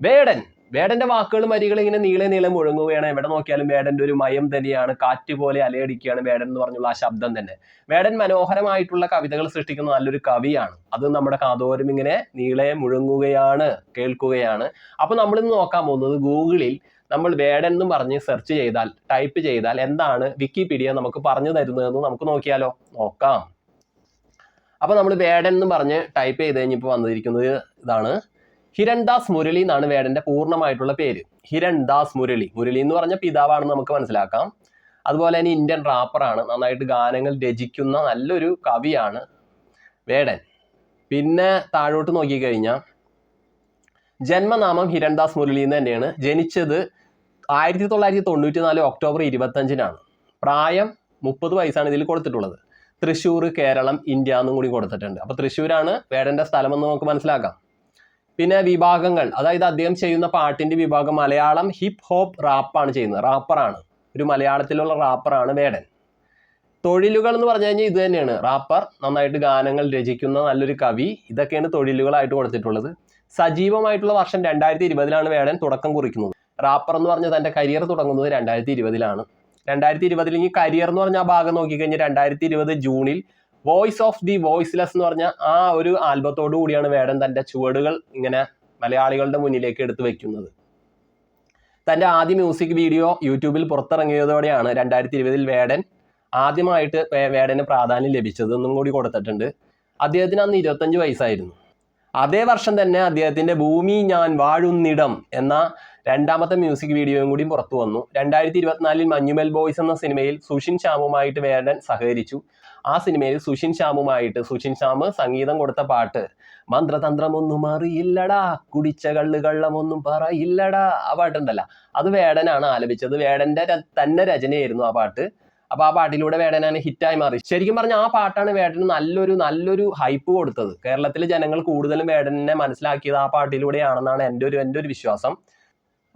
വേടൻ. വേടന്റെ വാക്കുകളും വരികളും ഇങ്ങനെ നീളെ നീളെ മുഴങ്ങുകയാണ് എവിടെ നോക്കിയാലും വേടന്റെ ഒരു മയം തന്നെയാണ്. കാറ്റ് പോലെ അലയടിക്കുകയാണ് വേടൻ എന്ന് പറഞ്ഞുള്ള ആ ശബ്ദം തന്നെ. വേടൻ മനോഹരമായിട്ടുള്ള കവിതകൾ സൃഷ്ടിക്കുന്ന നല്ലൊരു കവിയാണ്. അത് നമ്മുടെ കാതോരം ഇങ്ങനെ നീളെ മുഴങ്ങുകയാണ് കേൾക്കുകയാണ്. അപ്പൊ നമ്മളിന്ന് നോക്കാൻ പോകുന്നത് ഗൂഗിളിൽ നമ്മൾ വേടൻ എന്ന് പറഞ്ഞ് സെർച്ച് ചെയ്താൽ ടൈപ്പ് ചെയ്താൽ എന്താണ് വിക്കിപീഡിയ നമുക്ക് പറഞ്ഞു തരുന്നതെന്ന് നമുക്ക് നോക്കിയാലോ? നോക്കാം. അപ്പൊ നമ്മൾ വേടൻ എന്ന് പറഞ്ഞ് ടൈപ്പ് ചെയ്ത് കഴിഞ്ഞപ്പോൾ വന്നിരിക്കുന്നത് ഇതാണ്. ഹിരൺദാസ് മുരളി എന്നാണ് വേടന്റെ പൂർണമായിട്ടുള്ള പേര്. ഹിരൺദാസ് മുരളി. മുരളി എന്ന് പറഞ്ഞ പിതാവാണെന്ന് നമുക്ക് മനസ്സിലാക്കാം. അതുപോലെ തന്നെ ഇന്ത്യൻ റാപ്പറാണ് നന്നായിട്ട് ഗാനങ്ങൾ രചിക്കുന്ന നല്ലൊരു കവിയാണ് വേടൻ. പിന്നെ താഴോട്ട് നോക്കിക്കഴിഞ്ഞാൽ ജന്മനാമം ഹിരൺദാസ് മുരളി എന്ന് തന്നെയാണ്. ജനിച്ചത് ആയിരത്തി തൊള്ളായിരത്തി തൊണ്ണൂറ്റി നാല് ഒക്ടോബർ ഇരുപത്തഞ്ചിനാണ് പ്രായം മുപ്പത് വയസ്സാണ് ഇതിൽ കൊടുത്തിട്ടുള്ളത്. തൃശ്ശൂർ കേരളം ഇന്ത്യ എന്നും കൂടി കൊടുത്തിട്ടുണ്ട്. അപ്പോൾ തൃശ്ശൂരാണ് വേടന്റെ സ്ഥലമെന്ന് നമുക്ക് മനസ്സിലാക്കാം. പിന്നെ വിഭാഗങ്ങൾ അതായത് അദ്ദേഹം ചെയ്യുന്ന പാട്ടിന്റെ വിഭാഗം മലയാളം ഹിപ്പ് ഹോപ്പ് റാപ്പാണ് ചെയ്യുന്നത്. റാപ്പറാണ് ഒരു മലയാളത്തിലുള്ള റാപ്പറാണ് വേടൻ. തൊഴിലുകൾ എന്ന് പറഞ്ഞു കഴിഞ്ഞാൽ ഇത് തന്നെയാണ്. റാപ്പർ നന്നായിട്ട് ഗാനങ്ങൾ രചിക്കുന്ന നല്ലൊരു കവി. ഇതൊക്കെയാണ് തൊഴിലുകളായിട്ട് കൊടുത്തിട്ടുള്ളത്. സജീവമായിട്ടുള്ള വർഷം രണ്ടായിരത്തി ഇരുപതിലാണ് വേടൻ തുടക്കം കുറിക്കുന്നത്. റാപ്പർ എന്ന് പറഞ്ഞാൽ തന്റെ കരിയർ തുടങ്ങുന്നത് രണ്ടായിരത്തി ഇരുപതിലാണ് രണ്ടായിരത്തി ഇരുപതിൽ ഇനി കരിയർ എന്ന് പറഞ്ഞ ആ ഭാഗം നോക്കിക്കഴിഞ്ഞാൽ രണ്ടായിരത്തി ഇരുപത് ജൂണിൽ വോയിസ് ഓഫ് ദി വോയിസ്ലെസ് എന്ന് പറഞ്ഞ ആ ഒരു ആൽബത്തോടു കൂടിയാണ് വേടൻ തന്റെ ചുവടുകൾ ഇങ്ങനെ മലയാളികളുടെ മുന്നിലേക്ക് എടുത്തു വെക്കുന്നത്. തന്റെ ആദ്യ മ്യൂസിക് വീഡിയോ യൂട്യൂബിൽ പുറത്തിറങ്ങിയതോടെയാണ് രണ്ടായിരത്തി ഇരുപതിൽ വേടൻ ആദ്യമായിട്ട് വേടന് പ്രാധാന്യം ലഭിച്ചത് എന്നും കൂടി കൊടുത്തിട്ടുണ്ട്. അദ്ദേഹത്തിന് അന്ന് ഇരുപത്തഞ്ച് വയസ്സായിരുന്നു. അതേ വർഷം തന്നെ അദ്ദേഹത്തിന്റെ ഭൂമി ഞാൻ വാഴുന്നിടം എന്ന രണ്ടാമത്തെ മ്യൂസിക് വീഡിയോയും കൂടി പുറത്തു വന്നു. രണ്ടായിരത്തി ഇരുപത്തിനാലിൽ മഞ്ഞുമെൽ ബോയ്സ് എന്ന സിനിമയിൽ സുഷിൻ ശ്യാമുമായിട്ട് വേടൻ സഹകരിച്ചു. ആ സിനിമയിൽ സുഷിൻ ശ്യാമുമായിട്ട് സുഷിൻ ശ്യാം സംഗീതം കൊടുത്ത പാട്ട് മന്ത്രതന്ത്രമൊന്നും അറിയില്ലടാ കുടിച്ച കള്ള് കള്ളമൊന്നും പറയില്ലടാ ആ പാട്ടുണ്ടല്ല. അത് വേടനാണ് ആലപിച്ചത്. വേടന്റെ തന്നെ രചനയായിരുന്നു ആ പാട്ട്. അപ്പൊ ആ പാട്ടിലൂടെ വേടനാണ് ഹിറ്റായി മാറി. ശരിക്കും പറഞ്ഞാൽ ആ പാട്ടാണ് വേടന് നല്ലൊരു നല്ലൊരു ഹൈപ്പ് കൊടുത്തത്. കേരളത്തിലെ ജനങ്ങൾ കൂടുതലും വേടനെ മനസ്സിലാക്കിയത് ആ പാട്ടിലൂടെയാണെന്നാണ് എന്റെ ഒരു എന്റെ ഒരു വിശ്വാസം.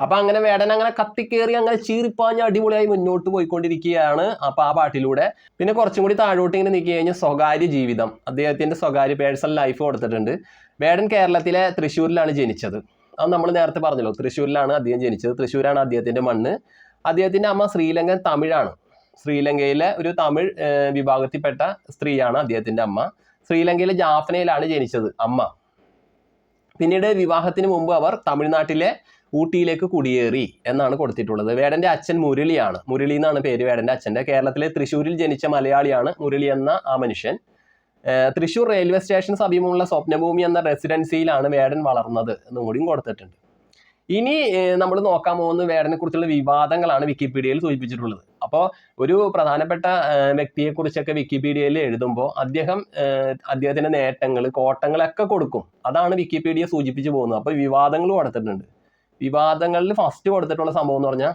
അപ്പൊ അങ്ങനെ വേടൻ അങ്ങനെ കത്തിക്കേറി അങ്ങനെ ചീറിപ്പാഞ്ഞ് അടിപൊളിയായി മുന്നോട്ട് പോയിക്കൊണ്ടിരിക്കുകയാണ്. അപ്പൊ ആ പാട്ടിലൂടെ പിന്നെ കുറച്ചും കൂടി താഴോട്ട് ഇങ്ങനെ നീക്കി കഴിഞ്ഞാൽ സ്വകാര്യ ജീവിതം. അദ്ദേഹത്തിന്റെ സ്വകാര്യ പേഴ്സണൽ ലൈഫ് കൊടുത്തിട്ടുണ്ട്. വേടൻ കേരളത്തിലെ തൃശ്ശൂരിലാണ് ജനിച്ചത്. അത് നമ്മൾ നേരത്തെ പറഞ്ഞല്ലോ തൃശ്ശൂരിലാണ് അദ്ദേഹം ജനിച്ചത്. തൃശ്ശൂരാണ് അദ്ദേഹത്തിന്റെ മണ്ണ്. അദ്ദേഹത്തിന്റെ അമ്മ ശ്രീലങ്കൻ തമിഴാണ്. ശ്രീലങ്കയിലെ ഒരു തമിഴ് വിഭാഗത്തിൽപ്പെട്ട സ്ത്രീയാണ് അദ്ദേഹത്തിന്റെ അമ്മ. ശ്രീലങ്കയിലെ ജാഫ്നയിലാണ് ജനിച്ചത് അമ്മ. പിന്നീട് വിവാഹത്തിന് മുമ്പ് അവർ തമിഴ്നാട്ടിലെ ഊട്ടിയിലേക്ക് കുടിയേറി എന്നാണ് കൊടുത്തിട്ടുള്ളത്. വേടന്റെ അച്ഛൻ മുരളിയാണ്. മുരളി എന്നാണ് പേര് വേടന്റെ അച്ഛന്റെ കേരളത്തിലെ തൃശ്ശൂരിൽ ജനിച്ച മലയാളിയാണ് മുരളി എന്ന ആ മനുഷ്യൻ. തൃശ്ശൂർ റെയിൽവേ സ്റ്റേഷൻ സമീപമുള്ള സ്വപ്നഭൂമി എന്ന റെസിഡൻസിയിലാണ് വേടൻ വളർന്നത് എന്നും കൂടിയും കൊടുത്തിട്ടുണ്ട്. ഇനി നമ്മൾ നോക്കാൻ പോകുന്ന വേടനെ കുറിച്ചുള്ള വിവാദങ്ങളാണ് വിക്കിപീഡിയയിൽ സൂചിപ്പിച്ചിട്ടുള്ളത്. അപ്പോൾ ഒരു പ്രധാനപ്പെട്ട വ്യക്തിയെക്കുറിച്ചൊക്കെ വിക്കിപീഡിയയിൽ എഴുതുമ്പോൾ അദ്ദേഹം അദ്ദേഹത്തിന്റെ നേട്ടങ്ങൾ കോട്ടങ്ങളൊക്കെ കൊടുക്കും. അതാണ് വിക്കിപീഡിയ സൂചിപ്പിച്ചു പോകുന്നത്. അപ്പോൾ വിവാദങ്ങളും കൊടുത്തിട്ടുണ്ട്. വിവാദങ്ങളിൽ ഫസ്റ്റ് കൊടുത്തിട്ടുള്ള സംഭവം എന്ന് പറഞ്ഞാൽ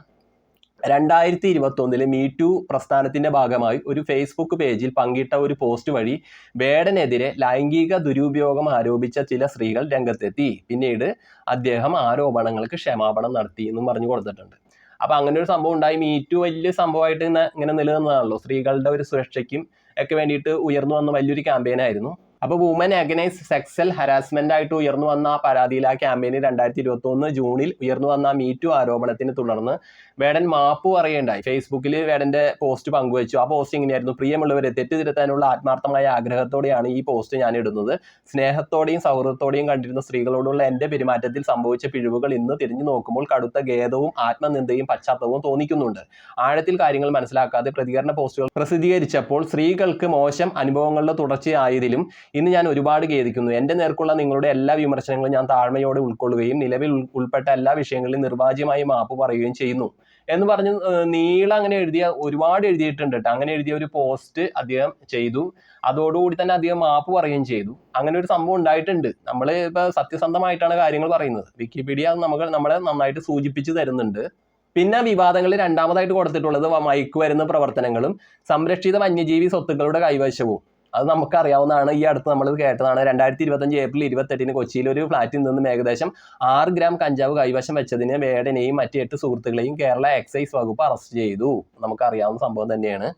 രണ്ടായിരത്തി ഇരുപത്തി ഒന്നിൽ മീ ടു പ്രസ്ഥാനത്തിന്റെ ഭാഗമായി ഒരു ഫേസ്ബുക്ക് പേജിൽ പങ്കിട്ട ഒരു പോസ്റ്റ് വഴി വേടനെതിരെ ലൈംഗിക ദുരുപയോഗം ആരോപിച്ച ചില സ്ത്രീകൾ രംഗത്തെത്തി. പിന്നീട് അദ്ദേഹം ആരോപണങ്ങൾക്ക് ക്ഷമാപണം നടത്തി എന്നും പറഞ്ഞു കൊടുത്തിട്ടുണ്ട്. അപ്പൊ അങ്ങനെ ഒരു സംഭവം ഉണ്ടായി. മീ ടു വലിയ സംഭവമായിട്ട് ഇങ്ങനെ നിലനിന്നതാണല്ലോ. സ്ത്രീകളുടെ ഒരു സുരക്ഷയ്ക്കും ഒക്കെ വേണ്ടിയിട്ട് ഉയർന്നു വന്ന വലിയൊരു ക്യാമ്പയിൻ ആയിരുന്നു. അപ്പോൾ വുമൻ അഗനൈസ് സെക്സൽ ഹരാസ്മെന്റ് ആയിട്ട് ഉയർന്നു വന്ന ആ പരാതിയിൽ ആ ക്യാമ്പയിന് രണ്ടായിരത്തി ഇരുപത്തി ഒന്ന് ജൂണിൽ ഉയർന്നു വന്ന ആ മീറ്റു ആരോപണത്തിന് തുടർന്ന് വേടൻ മാപ്പ് പറയുണ്ടായി ഫേസ്ബുക്കിൽ വേടന്റെ പോസ്റ്റ് പങ്കുവച്ചു. ആ പോസ്റ്റ് ഇങ്ങനെയായിരുന്നു പ്രിയമുള്ളവരെ തെറ്റുതിരുത്താനുള്ള ആത്മാർത്ഥമായ ആഗ്രഹത്തോടെയാണ് ഈ പോസ്റ്റ് ഞാൻ ഇടുന്നത് സ്നേഹത്തോടെയും സൗഹൃദത്തോടെയും കണ്ടിരുന്ന സ്ത്രീകളോടുള്ള എന്റെ പെരുമാറ്റത്തിൽ സംഭവിച്ച പിഴവുകൾ ഇന്ന് തിരിഞ്ഞു നോക്കുമ്പോൾ കടുത്ത ഖേദവും ആത്മനിന്ദയും പശ്ചാത്തലവും തോന്നിക്കുന്നുണ്ട്. ആഴത്തിൽ കാര്യങ്ങൾ മനസ്സിലാക്കാതെ പ്രതികരണ പോസ്റ്റുകൾ പ്രസിദ്ധീകരിച്ചപ്പോൾ സ്ത്രീകൾക്ക് മോശം അനുഭവങ്ങളുടെ തുടർച്ചയായതിലും ഇന്ന് ഞാൻ ഒരുപാട് ഖേദിക്കുന്നു. എന്റെ നേർക്കുള്ള നിങ്ങളുടെ എല്ലാ വിമർശനങ്ങളും ഞാൻ താഴ്മയോടെ ഉൾക്കൊള്ളുകയും നിലവിൽ ഉൾപ്പെട്ട എല്ലാ വിഷയങ്ങളിലും നിർവാജ്യമായി മാപ്പ് പറയുകയും ചെയ്യുന്നു. എന്ന് പറഞ്ഞ് നീള അങ്ങനെ എഴുതിയ ഒരുപാട് എഴുതിയിട്ടുണ്ട് കേട്ടോ അങ്ങനെ എഴുതിയ ഒരു പോസ്റ്റ് അദ്ദേഹം ചെയ്തു. അതോടുകൂടി തന്നെ അദ്ദേഹം മാപ്പ് പറയുകയും ചെയ്തു. അങ്ങനെ ഒരു സംഭവം ഉണ്ടായിട്ടുണ്ട്. നമ്മൾ ഇപ്പൊ സത്യസന്ധമായിട്ടാണ് കാര്യങ്ങൾ പറയുന്നത്. വിക്കിപീഡിയ നമുക്ക് നമ്മളെ നന്നായിട്ട് സൂചിപ്പിച്ചു തരുന്നുണ്ട്. പിന്നെ വിവാദങ്ങളിൽ രണ്ടാമതായിട്ട് കൊടുത്തിട്ടുള്ളത് മയക്കുമരുന്ന് പ്രവർത്തനങ്ങളും സംരക്ഷിത വന്യജീവി സ്വത്തുക്കളുടെ കൈവശവും. അത് നമുക്കറിയാവുന്നതാണ്. ഈ അടുത്ത് നമ്മൾ കേട്ടതാണ് രണ്ടായിരത്തി ഇരുപത്തഞ്ച് ഏപ്രിൽ ഇരുപത്തെട്ടിന് കൊച്ചിയിൽ ഒരു ഫ്ലാറ്റിൽ നിന്നും ഏകദേശം ആറ് ഗ്രാം കഞ്ചാവ് കൈവശം വെച്ചതിന് വേടനെയും മറ്റ് എട്ട് സുഹൃത്തുക്കളെയും കേരള എക്സൈസ് വകുപ്പ് അറസ്റ്റ് ചെയ്തു. നമുക്കറിയാവുന്ന സംഭവം തന്നെയാണ്.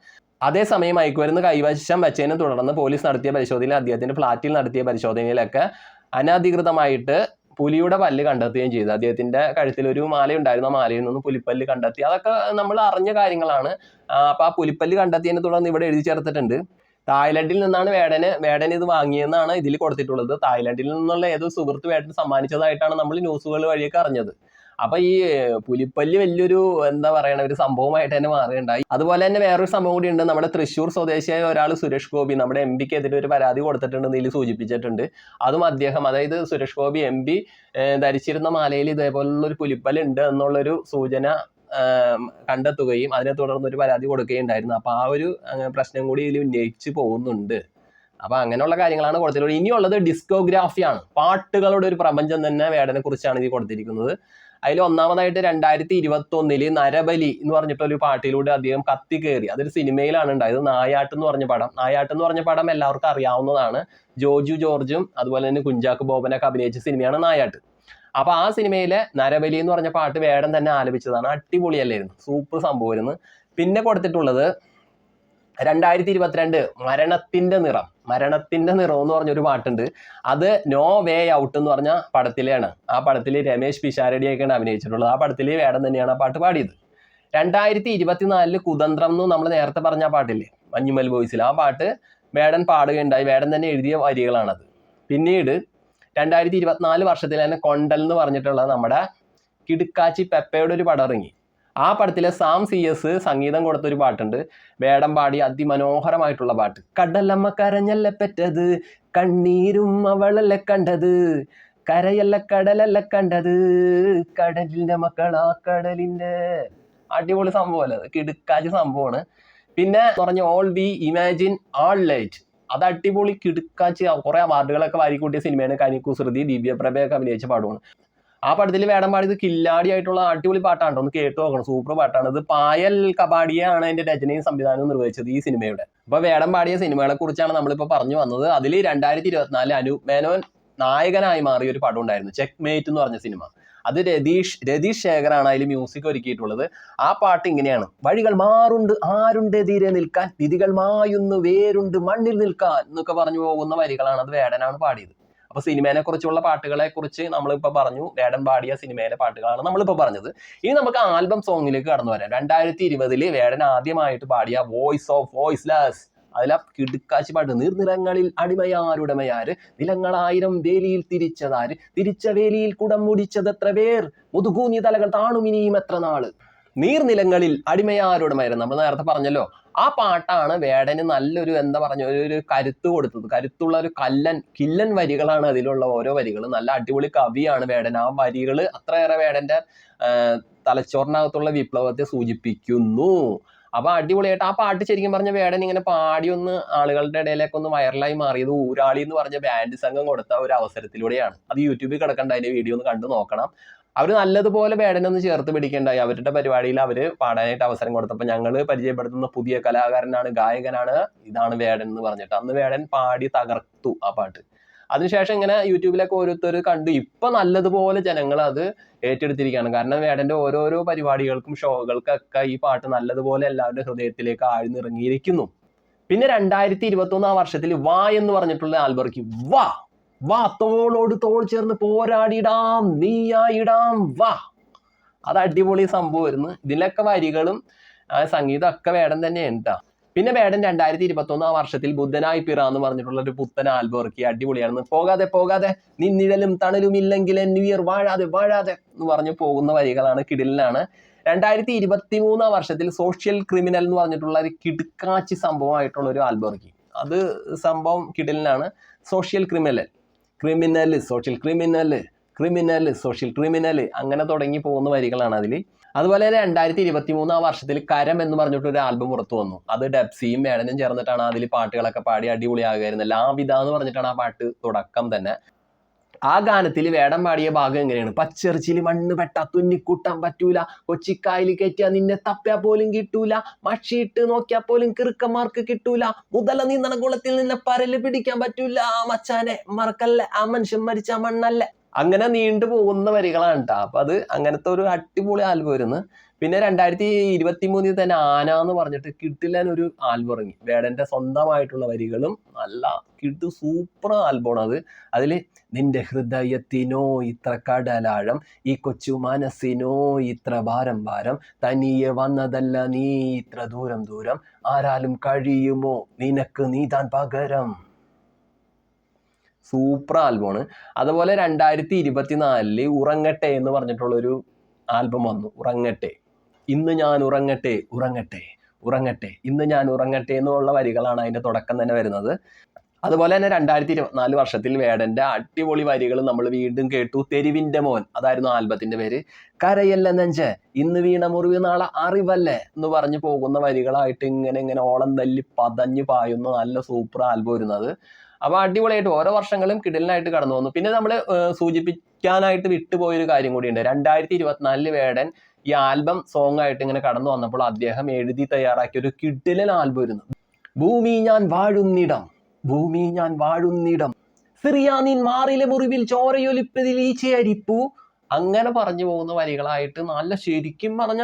അതേസമയം മയക്കുമരുന്ന് കൈവശം വെച്ചതിനെ തുടർന്ന് പോലീസ് നടത്തിയ പരിശോധനയിൽ അദ്ദേഹത്തിന്റെ ഫ്ളാറ്റിൽ നടത്തിയ പരിശോധനയിലൊക്കെ അനധികൃതമായിട്ട് പുലിയുടെ പല്ല് കണ്ടെത്തുകയും ചെയ്തു. അദ്ദേഹത്തിന്റെ കഴുത്തിൽ ഒരു മാല ഉണ്ടായിരുന്നു ആ മാലയിൽ നിന്ന് പുലിപ്പല്ല് കണ്ടെത്തി. അതൊക്കെ നമ്മൾ അറിഞ്ഞ കാര്യങ്ങളാണ്. അപ്പോൾ അപ്പൊ ആ പുലിപ്പല്ല് കണ്ടെത്തിയതിനെ തുടർന്ന് ഇവിടെ എഴുതി ചേർത്തിട്ടുണ്ട്. തായ്ലൻഡിൽ നിന്നാണ് വേടന് വേടൻ ഇത് വാങ്ങിയെന്നാണ് ഇതിൽ കൊടുത്തിട്ടുള്ളത്. തായ്ലൻഡിൽ നിന്നുള്ള ഏതോ സുഹൃത്ത് വേടന് സമ്മാനിച്ചതായിട്ടാണ് നമ്മൾ ന്യൂസുകൾ വഴിയൊക്കെ അറിഞ്ഞത്. അപ്പൊ ഈ പുലിപ്പല്ല് വലിയൊരു എന്താ പറയണ ഒരു സംഭവമായിട്ട് തന്നെ മാറുകയുണ്ടായി. അതുപോലെ തന്നെ വേറൊരു സംഭവം കൂടി ഉണ്ട്. നമ്മുടെ തൃശ്ശൂർ സ്വദേശിയായ ഒരാൾ സുരേഷ് ഗോപി നമ്മുടെ എം പിക്ക് എതിരെ ഒരു പരാതി കൊടുത്തിട്ടുണ്ടെന്ന് ഇതിൽ സൂചിപ്പിച്ചിട്ടുണ്ട്. അതും അദ്ദേഹം അതായത് സുരേഷ് ഗോപി എം പി ധരിച്ചിരുന്ന മാലയിൽ ഇതേപോലുള്ള ഒരു പുലിപ്പല്ല് ഉണ്ട് എന്നുള്ളൊരു സൂചന കണ്ടെത്തുകയും അതിനെ തുടർന്ന് ഒരു പരാതി കൊടുക്കുകയും ഉണ്ടായിരുന്നു അപ്പൊ ആ ഒരു പ്രശ്നം കൂടി ഇതിൽ ഉന്നയിച്ച് പോകുന്നുണ്ട്. അപ്പൊ അങ്ങനെയുള്ള കാര്യങ്ങളാണ് കൊടുത്തിട്ടുള്ളത്. ഇനിയുള്ളത് ഡിസ്കോഗ്രാഫിയാണ്. പാട്ടുകളുടെ ഒരു പ്രപഞ്ചം തന്നെ വേടനെ കുറിച്ചാണ് ഇത് കൊടുത്തിരിക്കുന്നത്. അതിൽ ഒന്നാമതായിട്ട് രണ്ടായിരത്തി ഇരുപത്തി ഒന്നിൽ നരബലി എന്ന് പറഞ്ഞിട്ട് ഒരു പാട്ടിലൂടെ അദ്ദേഹം കത്തി കയറി അതൊരു സിനിമയിലാണ് ഉണ്ടായത്. നായാട്ട് എന്ന് പറഞ്ഞ പടം. നായാട്ട് എന്ന് പറഞ്ഞ പടം എല്ലാവർക്കും അറിയാവുന്നതാണ്. ജോജു ജോർജും അതുപോലെ തന്നെ കുഞ്ചാക്കോ ബോബനൊക്കെ അഭിനയിച്ച സിനിമയാണ് നായാട്ട്. അപ്പൊ ആ സിനിമയിലെ നരബലി എന്ന് പറഞ്ഞ പാട്ട് വേടം തന്നെ ആലപിച്ചതാണ്. അടിപൊളിയല്ലായിരുന്നു. സൂപ്പർ സംഭവമായിരുന്നു പിന്നെ കൊടുത്തിട്ടുള്ളത് രണ്ടായിരത്തി ഇരുപത്തിരണ്ട് മരണത്തിന്റെ നിറം. മരണത്തിന്റെ നിറം എന്ന് പറഞ്ഞൊരു പാട്ടുണ്ട്. അത് നോ വേ ഔട്ട് എന്ന് പറഞ്ഞ പടത്തിലാണ് ആ പടത്തിൽ രമേശ് പിഷാരടിയൊക്കെയാണ് അഭിനയിച്ചിട്ടുള്ളത്. ആ പടത്തിൽ വേടം തന്നെയാണ് ആ പാട്ട് പാടിയത്. രണ്ടായിരത്തി ഇരുപത്തിനാലിൽ കുതന്ത്രം എന്ന് നമ്മൾ നേരത്തെ പറഞ്ഞ ആ പാട്ടില്ലേ? മഞ്ഞുമൽ ബോയ്സിൽ ആ പാട്ട് വേടൻ പാടുകയുണ്ടായി. വേടൻ തന്നെ എഴുതിയ വരികളാണത്. പിന്നീട് രണ്ടായിരത്തി ഇരുപത്തിനാല് വർഷത്തിൽ തന്നെ കൊണ്ടൽ എന്ന് പറഞ്ഞിട്ടുള്ള നമ്മുടെ കിടുക്കാച്ചി പെപ്പയുടെ ഒരു പടം ഇറങ്ങി. ആ പടത്തിലെ സാം സി എസ് സംഗീതം കൊടുത്തൊരു പാട്ടുണ്ട്. വേടം പാടി അതിമനോഹരമായിട്ടുള്ള പാട്ട്. കടലമ്മ കരഞ്ഞല്ല പെറ്റത് കണ്ണീരും അവളല്ല കണ്ടത് കരയല്ല കടലല്ല കണ്ടത് കടലിന്റെ മക്കളാ കടലിന്റെ അടിപൊളി സംഭവമല്ല കിടുക്കാച്ചി സംഭവമാണ്. പിന്നെ പറഞ്ഞ all we imagine as light. അത് അടിപൊളി കിടുക്കാച്ച് കുറെ അവാർഡുകളൊക്കെ വാരിക്കൂട്ടിയ സിനിമയാണ് കനിക്കു ശ്രുതി ദിവ്യപ്രഭയൊക്കെ അഭിനയിച്ച പാടുമാണ്. ആ പടത്തിൽ വേടം പാടിയത് കില്ലാടി ആയിട്ടുള്ള അടിപൊളി പാട്ടാണ് ഒന്ന് കേട്ട് നോക്കണം. സൂപ്പർ പാട്ടാണ്. ഇത് പായൽ കബാഡിയാണ് അതിന്റെ രചനയും സംവിധാനവും നിർവഹിച്ചത് ഈ സിനിമയുടെ. അപ്പൊ വേടം പാടിയ സിനിമകളെ കുറിച്ചാണ് നമ്മളിപ്പോ പറഞ്ഞു വന്നത്. അതിൽ രണ്ടായിരത്തി ഇരുപത്തിനാലിൽ അനു മേനോൻ നായകനായി മാറിയ ഒരു പടം ഉണ്ടായിരുന്നു ചെക്ക് മേറ്റ് എന്ന് പറഞ്ഞ സിനിമ. അത് രതീഷ് രതീഷ് ശേഖറാണ് അതിൽ മ്യൂസിക് ഒരുക്കിയിട്ടുള്ളത്. ആ പാട്ട് ഇങ്ങനെയാണ്. വഴികൾ മാറുണ്ട് ആരുണ്ട് തീരെ നിൽക്കാൻ? വിധികൾ മായുന്നു വേരുണ്ട് മണ്ണിൽ നിൽക്കാൻ? എന്നൊക്കെ പറഞ്ഞു പോകുന്ന വരികളാണ്. അത് വേടനാണ് പാടിയത്. അപ്പൊ സിനിമേനെ കുറിച്ചുള്ള പാട്ടുകളെ കുറിച്ച് നമ്മളിപ്പോ പറഞ്ഞു. വേടൻ പാടിയ സിനിമയിലെ പാട്ടുകളാണ് നമ്മളിപ്പോ പറഞ്ഞത്. ഇനി നമുക്ക് ആൽബം സോങ്ങിലേക്ക് കടന്നു വരാം. രണ്ടായിരത്തി ഇരുപതിൽ വേടൻ ആദ്യമായിട്ട് പാടിയ വോയിസ് ഓഫ് വോയിസ്ലെസ് അതിലെ കിടുക്കാച്ചി പാട്ട്. നീർനിറങ്ങളിൽ അടിമയാരുടമയാര്? നിലങ്ങളായിരം വേലിയിൽ തിരിച്ചതാര്? തിരിച്ച വേലിയിൽ കുടം മുടിച്ചത് എത്ര പേർ? മുതുകൂഞ്ഞി തലകൾ താണുമിനിയും എത്ര നാൾ? നീർനിലങ്ങളിൽ അടിമയാരുടമായിരുന്നു നമ്മൾ നേരത്തെ പറഞ്ഞല്ലോ ആ പാട്ടാണ് വേടന് നല്ലൊരു എന്താ പറഞ്ഞ ഒരു കരുത്ത് കൊടുത്തത്. കരുത്തുള്ള ഒരു കല്ലൻ കില്ലൻ വരികളാണ് അതിലുള്ള ഓരോ വരികൾ നല്ല അടിപൊളി കവിയാണ് വേടൻ. ആ വരികൾ അത്രയേറെ വേടന്റെ തലച്ചോറിനകത്തുള്ള വിപ്ലവത്തെ സൂചിപ്പിക്കുന്നു. അപ്പൊ അടിപൊളിയായിട്ട് ആ പാട്ട് ശരിക്കും പറഞ്ഞ വേടൻ ഇങ്ങനെ പാടി ഒന്ന് ആളുകളുടെ ഇടയിലേക്ക് ഒന്ന് വൈറലായി മാറിയത് ഊരാളി എന്ന് പറഞ്ഞ ബാൻഡ് സംഘം കൊടുത്ത ഒരു അവസരത്തിലൂടെയാണ്. അത് യൂട്യൂബിൽ കിടക്കേണ്ട അതിന്റെ വീഡിയോ ഒന്ന് കണ്ടു നോക്കണം. അവർ നല്ലതുപോലെ വേടനൊന്ന് ചേർത്ത് പിടിക്കേണ്ടായി. അവരുടെ പരിപാടിയിൽ അവർ പാടാനായിട്ട് അവസരം കൊടുത്തപ്പോൾ ഞങ്ങൾ പരിചയപ്പെടുത്തുന്ന പുതിയ കലാകാരനാണ് ഗായകനാണ് ഇതാണ് വേടൻ എന്ന് പറഞ്ഞിട്ട്. അന്ന് വേടൻ പാടി തകർത്തു ആ പാട്ട്. അതിനുശേഷം ഇങ്ങനെ യൂട്യൂബിലൊക്കെ ഓരോരുത്തർ കണ്ടു. ഇപ്പം നല്ലതുപോലെ ജനങ്ങൾ അത് ഏറ്റെടുത്തിരിക്കുകയാണ്. കാരണം വേടന്റെ ഓരോരോ പരിപാടികൾക്കും ഷോകൾക്കൊക്കെ ഈ പാട്ട് നല്ലതുപോലെ എല്ലാവരുടെ ഹൃദയത്തിലേക്ക് ആഴ്ന്നിറങ്ങിയിരിക്കുന്നു. പിന്നെ രണ്ടായിരത്തി ഇരുപത്തി ഒന്ന് ആ വർഷത്തിൽ വാ എന്ന് പറഞ്ഞിട്ടുള്ള ആൽബർക്ക് വാ. വാ തോളോട് തോൾ ചേർന്ന് പോരാടിടാം നീയായിടാം വാ. അത് അടിപൊളി സംഭവമായിരുന്നു. ഇതിലൊക്കെ വരികളും ആ സംഗീതം ഒക്കെ വേടൻ തന്നെയാണ് ട്ടാ. പിന്നെ വേടൻ രണ്ടായിരത്തി ഇരുപത്തി ഒന്ന് ആ വർഷത്തിൽ ബുദ്ധനായി പിറ എന്ന് പറഞ്ഞിട്ടുള്ള ഒരു പുത്തൻ ആൽബം ഇറക്കി അടിപൊളിയായിരുന്നു. പോകാതെ പോകാതെ നിന്നിഴലും തണലും ഇല്ലെങ്കിൽ ന്യൂഇയർ വാഴാതെ വാഴാതെ എന്ന് പറഞ്ഞു പോകുന്ന വരികളാണ് കിടിലിനാണ് രണ്ടായിരത്തി ഇരുപത്തി മൂന്നാം വർഷത്തിൽ സോഷ്യൽ ക്രിമിനൽ എന്ന് പറഞ്ഞിട്ടുള്ള ഒരു കിടുക്കാച്ചി സംഭവമായിട്ടുള്ള ഒരു ആൽബം ഇറക്കി. അത് സംഭവം കിടിലിനാണ്. Social criminal criminal social criminal criminal social criminal അങ്ങനെ തുടങ്ങി പോകുന്ന വരികളാണ് അതിൽ അതുപോലെ രണ്ടായിരത്തി ഇരുപത്തി മൂന്നാം വർഷത്തിൽ കരം എന്ന് പറഞ്ഞിട്ട് ഒരു ആൽബം പുറത്തു വന്നു. അത് ഡെപ്സിയും മേടനും ചേർന്നിട്ടാണ് അതിൽ പാട്ടുകളൊക്കെ പാടി അടിപൊളിയാകുമായിരുന്നത് ലാവിത എന്ന് പറഞ്ഞിട്ടാണ് ആ പാട്ട് തുടക്കം തന്നെ. ആ ഗാനത്തിൽ വേടം പാടിയ ഭാഗം എങ്ങനെയാണ്? പച്ചെറിച്ചിൽ മണ്ണ് പെട്ട തുന്നിക്കൂട്ടാൻ പറ്റൂല. കൊച്ചിക്കായൽ കയറ്റിയാ നിന്നെ തപ്പിയാ പോലും കിട്ടൂല. മഷിയിട്ട് നോക്കിയാ പോലും കിറുക്കന്മാർക്ക് കിട്ടൂല. മുതല നീന്തണ കുളത്തിൽ നിന്നെ പരൽ പിടിക്കാൻ പറ്റൂല. മച്ചാനെ മറക്കല്ലേ. ആ മനുഷ്യൻ മരിച്ച മണ്ണല്ല. അങ്ങനെ നീണ്ടു പോകുന്ന വരികളാണ് കേട്ടോ അപ്പൊ അത് അങ്ങനത്തെ ഒരു അടിപൊളി ആൽബം ആയിരുന്നു. പിന്നെ രണ്ടായിരത്തി ഇരുപത്തി മൂന്നിൽ തന്നെ ആന എന്ന് പറഞ്ഞിട്ട് കിട്ടില്ലാൻ ഒരു ആൽബം ഇറങ്ങി. വേടന്റെ സ്വന്തമായിട്ടുള്ള വരികളും നല്ല കിട്ടു സൂപ്പർ ആൽബമാണ് അത്. അതിൽ നിന്റെ ഹൃദയത്തിനോ ഇത്ര കടലാഴം ഈ കൊച്ചു മനസ്സിനോ ഇത്ര ഭാരം ഭാരം തനിയെ വന്നതല്ല നീ ഇത്ര ദൂരം ദൂരം ആരാലും കഴിയുമോ? നിനക്ക് നീ താൻ പകരം. സൂപ്പർ ആൽബമാണ്. അതുപോലെ രണ്ടായിരത്തി ഇരുപത്തി നാലിൽ ഉറങ്ങട്ടെ എന്ന് പറഞ്ഞിട്ടുള്ളൊരു ആൽബം വന്നു. ഉറങ്ങട്ടെ. ഇന്ന് ഞാൻ ഉറങ്ങട്ടെ ഉറങ്ങട്ടെ ഉറങ്ങട്ടെ ഇന്ന് ഞാൻ ഉറങ്ങട്ടെ എന്നുള്ള വരികളാണ് അതിന്റെ തുടക്കം തന്നെ വരുന്നത്. അതുപോലെ തന്നെ രണ്ടായിരത്തി ഇരുപത്തിനാല് വർഷത്തിൽ വേടന്റെ അടിപൊളി വരികൾ നമ്മൾ വീണ്ടും കേട്ടു. തെരുവിന്റെ മോൻ അതായിരുന്നു ആൽബത്തിന്റെ പേര്. കരയല്ല നെഞ്ച് ഇന്ന് വീണ മുറിവ് നാളെ അറിവല്ലേ എന്ന് പറഞ്ഞു പോകുന്ന വരികളായിട്ട് ഇങ്ങനെ ഇങ്ങനെ ഓളം തല്ലി പതഞ്ഞു പായുന്ന നല്ല സൂപ്പർ ആൽബം വരുന്നത് അപ്പൊ അടിപൊളിയായിട്ട് ഓരോ വർഷങ്ങളും കിടലിനായിട്ട് കടന്നു വന്നു. പിന്നെ നമ്മൾ സൂചിപ്പിക്കാനായിട്ട് വിട്ടുപോയൊരു കാര്യം കൂടിയുണ്ട്. രണ്ടായിരത്തി ഇരുപത്തിനാലിൽ വേടൻ ഈ ആൽബം സോങ് ആയിട്ട് ഇങ്ങനെ കടന്നു വന്നപ്പോൾ അദ്ദേഹം എഴുതി തയ്യാറാക്കിയ ഒരു കിടിലൻ ആൽബം ഇരുന്നു ഭൂമി ഞാൻ വാഴുന്നിടം ഭൂമി ഞാൻ വാഴുന്നിടം സിറിയാനിൻ മാറിലെ മുറിവിൽ ചോരയൊലിപ്പതിൽ ഈ ചേരിപ്പു. അങ്ങനെ പറഞ്ഞു പോകുന്ന വരികളായിട്ട് നല്ല ശരിക്കും പറഞ്ഞ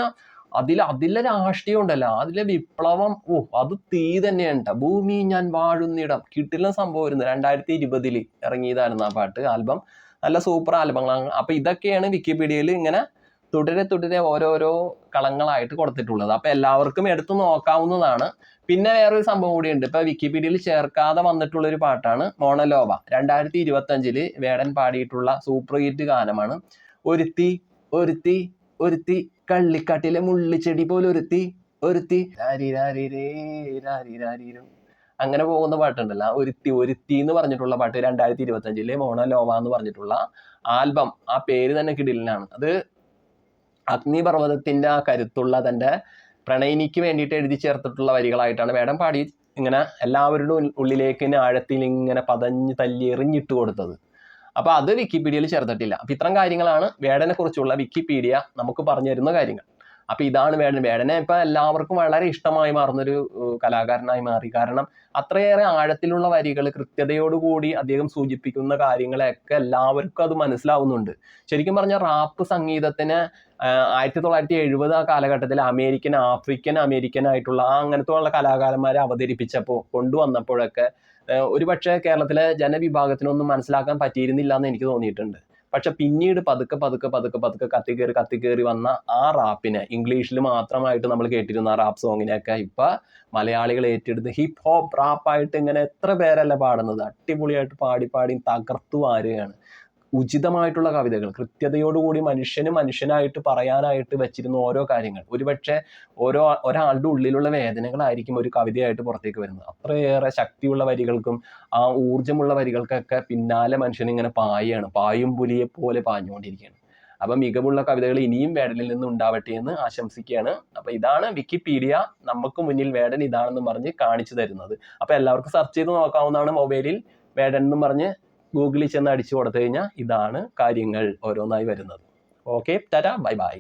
അതിൽ അതിലെ രാഷ്ട്രീയം ഉണ്ടല്ലോ അതിലെ വിപ്ലവം ഓ അത് തീ തന്നെയാണ്. ഭൂമി ഞാൻ വാഴുന്നിടം. കിട്ടില്ല സംഭവം വരുന്നത്. രണ്ടായിരത്തി ഇരുപതിൽ ഇറങ്ങിയതായിരുന്നു ആ പാട്ട്. ആൽബം നല്ല സൂപ്പർ ആൽബങ്ങളാണ് അപ്പൊ ഇതൊക്കെയാണ് വിക്കിപീഡിയയിൽ ഇങ്ങനെ തുടരെ തുടരെ ഓരോരോ കളങ്ങളായിട്ട് കൊടുത്തിട്ടുള്ളത്. അപ്പൊ എല്ലാവർക്കും എടുത്തു നോക്കാവുന്നതാണ്. പിന്നെ വേറൊരു സംഭവം കൂടിയുണ്ട്. ഇപ്പൊ വിക്കിപീഡിയയിൽ ചേർക്കാതെ വന്നിട്ടുള്ള ഒരു പാട്ടാണ് മോണലോബ രണ്ടായിരത്തി ഇരുപത്തി അഞ്ചിൽ വേടൻ പാടിയിട്ടുള്ള സൂപ്പർ ഹിറ്റ് ഗാനമാണ്. ഒരുത്തി ഒരുത്തി ഒരുത്തി കള്ളിക്കാട്ടിലെ മുള്ളിച്ചെടി പോലെ ഒരുത്തി ഒരുത്തി. അങ്ങനെ പോകുന്ന പാട്ടുണ്ടല്ലോ. ആ ഒരുത്തി ഒരുത്തി എന്ന് പറഞ്ഞിട്ടുള്ള പാട്ട് രണ്ടായിരത്തി ഇരുപത്തി അഞ്ചിലെ മോണ ലോവ എന്ന് പറഞ്ഞിട്ടുള്ള ആൽബം. ആ പേര് തന്നെ കിടിലിനാണ്. അത് അഗ്നിപർവതത്തിന്റെ ആ കരുത്തുള്ള തന്റെ പ്രണയിനിക്ക് വേണ്ടിയിട്ട് എഴുതി ചേർത്തിട്ടുള്ള വരികളായിട്ടാണ് മേഡം പാടി ഇങ്ങനെ എല്ലാവരുടെ ഉള്ളിലേക്ക് ആഴത്തിൽ ഇങ്ങനെ പതഞ്ഞ് തല്ലി എറിഞ്ഞിട്ട് കൊടുത്തത്. അപ്പൊ അത് വിക്കിപീഡിയയിൽ ചേർത്തിട്ടില്ല അപ്പൊ ഇത്തരം കാര്യങ്ങളാണ് വേടനെ കുറിച്ചുള്ള വിക്കിപീഡിയ നമുക്ക് പറഞ്ഞു തരുന്ന കാര്യങ്ങൾ. അപ്പൊ ഇതാണ് വേടൻ. വേടനെ ഇപ്പൊ എല്ലാവർക്കും വളരെ ഇഷ്ടമായി മാറുന്നൊരു കലാകാരനായി മാറി. കാരണം അത്രയേറെ ആഴത്തിലുള്ള വരികൾ കൃത്യതയോടുകൂടി അദ്ദേഹം സൂചിപ്പിക്കുന്ന കാര്യങ്ങളെയൊക്കെ എല്ലാവർക്കും അത് മനസ്സിലാവുന്നുണ്ട്. ശരിക്കും പറഞ്ഞാൽ റാപ്പ് സംഗീതത്തിന് ആയിരത്തി തൊള്ളായിരത്തി എഴുപത് ആ കാലഘട്ടത്തിൽ അമേരിക്കൻ ആഫ്രിക്കൻ അമേരിക്കൻ ആയിട്ടുള്ള ആ അങ്ങനത്തെ ഉള്ള കലാകാരന്മാരെ അവതരിപ്പിച്ചപ്പോൾ കൊണ്ടുവന്നപ്പോഴൊക്കെ ഒരുപക്ഷെ കേരളത്തിലെ ജനവിഭാഗത്തിനൊന്നും മനസ്സിലാക്കാൻ പറ്റിയിരുന്നില്ല എന്ന് എനിക്ക് തോന്നിയിട്ടുണ്ട്. പക്ഷെ പിന്നീട് പതുക്കെ പതുക്കെ പതുക്കെ പതുക്കെ കത്തിക്കേറി കത്തിക്കേറി വന്ന ആ റാപ്പിനെ ഇംഗ്ലീഷിൽ മാത്രമായിട്ട് നമ്മൾ കേട്ടിരുന്ന ആ റാപ്പ് സോങ്ങിനെയൊക്കെ ഇപ്പൊ മലയാളികൾ ഏറ്റെടുത്ത് ഹിപ് ഹോപ്പ് റാപ്പായിട്ട് ഇങ്ങനെ എത്ര പേരല്ല പാടുന്നത്? അടിപൊളിയായിട്ട് പാടി പാടി തകർത്തു വാരുകയാണ്. ഉചിതമായിട്ടുള്ള കവിതകൾ കൃത്യതയോടുകൂടി മനുഷ്യന് മനുഷ്യനായിട്ട് പറയാനായിട്ട് വെച്ചിരുന്ന ഓരോ കാര്യങ്ങൾ. ഒരുപക്ഷെ ഓരോ ഒരാളുടെ ഉള്ളിലുള്ള വേദനകളായിരിക്കും ഒരു കവിതയായിട്ട് പുറത്തേക്ക് വരുന്നത്. അത്രയേറെ ശക്തിയുള്ള വരികൾക്കും ആ ഊർജമുള്ള വരികൾക്കൊക്കെ പിന്നാലെ മനുഷ്യൻ ഇങ്ങനെ പായാണ് പായും പുലിയെ പോലെ പാഞ്ഞുകൊണ്ടിരിക്കുകയാണ്. അപ്പം മികവുള്ള കവിതകൾ ഇനിയും വേടനിൽ നിന്ന് ഉണ്ടാവട്ടെ എന്ന് ആശംസിക്കുകയാണ്. അപ്പൊ ഇതാണ് വിക്കിപീഡിയ നമുക്ക് മുന്നിൽ വേടൻ ഇതാണെന്ന് പറഞ്ഞ് കാണിച്ചു തരുന്നത്. അപ്പൊ എല്ലാവർക്കും സെർച്ച് ചെയ്ത് നോക്കാവുന്നതാണ് മൊബൈലിൽ വേടൻ എന്നും പറഞ്ഞ് ഗൂഗിളിൽ ചെന്ന് അടിച്ചു കൊടുത്തു കഴിഞ്ഞാൽ ഇതാണ് കാര്യങ്ങൾ ഓരോന്നായി വരുന്നത്. Okay tata bye bye.